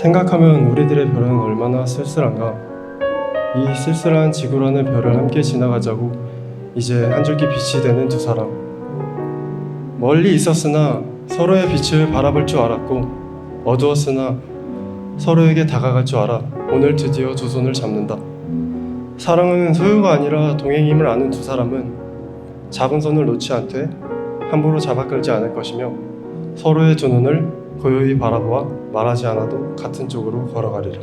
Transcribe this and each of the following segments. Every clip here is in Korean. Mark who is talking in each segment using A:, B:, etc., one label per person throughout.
A: 생각하면 우리들의 별은 얼마나 쓸쓸한가. 이 쓸쓸한 지구라는 별을 함께 지나가자고 이제 한 줄기 빛이 되는 두 사람. 멀리 있었으나 서로의 빛을 바라볼 줄 알았고 어두웠으나 서로에게 다가갈 줄 알아 오늘 드디어 두 손을 잡는다. 사랑은 소유가 아니라 동행임을 아는 두 사람은 잡은 손을 놓지 않되 함부로 잡아 끌지 않을 것이며 서로의 두 눈을 고요히 바라보아 말하지 않아도 같은 쪽으로 걸어가리라.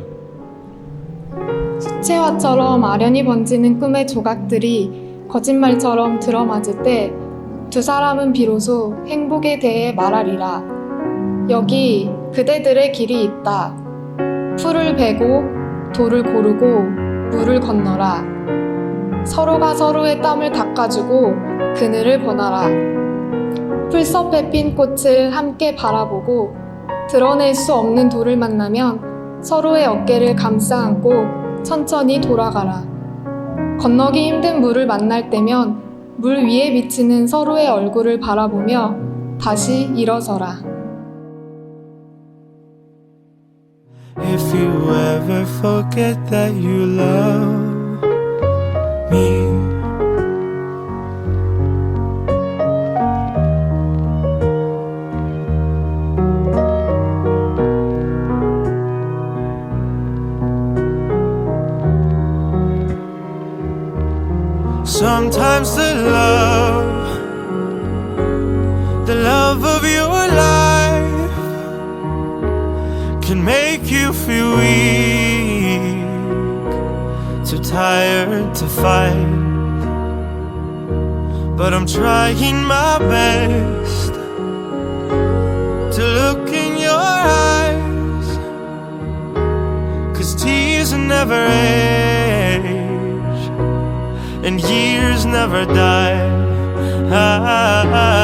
B: 수채화처럼 아련히 번지는 꿈의 조각들이 거짓말처럼 들어맞을 때 두 사람은 비로소 행복에 대해 말하리라. 여기 그대들의 길이 있다. 풀을 베고 돌을 고르고 물을 건너라. 서로가 서로의 땀을 닦아주고 그늘을 보나라. 풀섭에 핀 꽃을 함께 바라보고 드러낼 수 없는 돌을 만나면 서로의 어깨를 감싸 안고 천천히 돌아가라. 건너기 힘든 물을 만날 때면 물 위에 비치는 서로의 얼굴을 바라보며 다시 일어서라.
C: If you ever forget that you love sometimes the love, the love of your life can make you feel weak, too tired to fight. But I'm trying my best to look in your eyes, cause tears never age, and years never die. But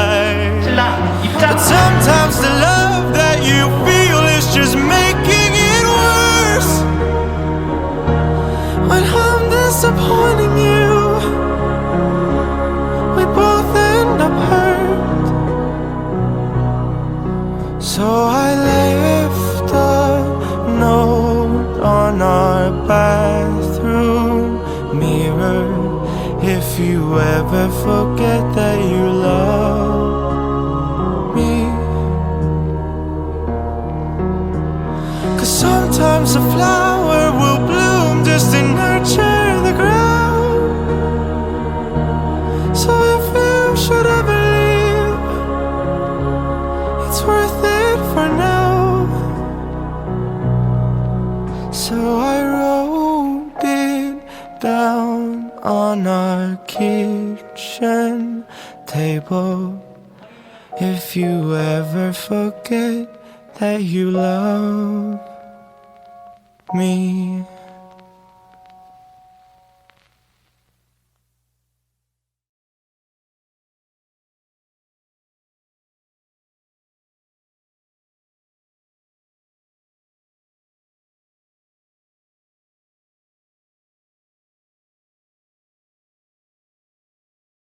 C: you ever forget that you love me. Cause sometimes a flower will bloom just to nurture the ground. So if you should ever leave, it's worth it for now. So I wrote it down on our kitchen table. If you ever forget that you love me.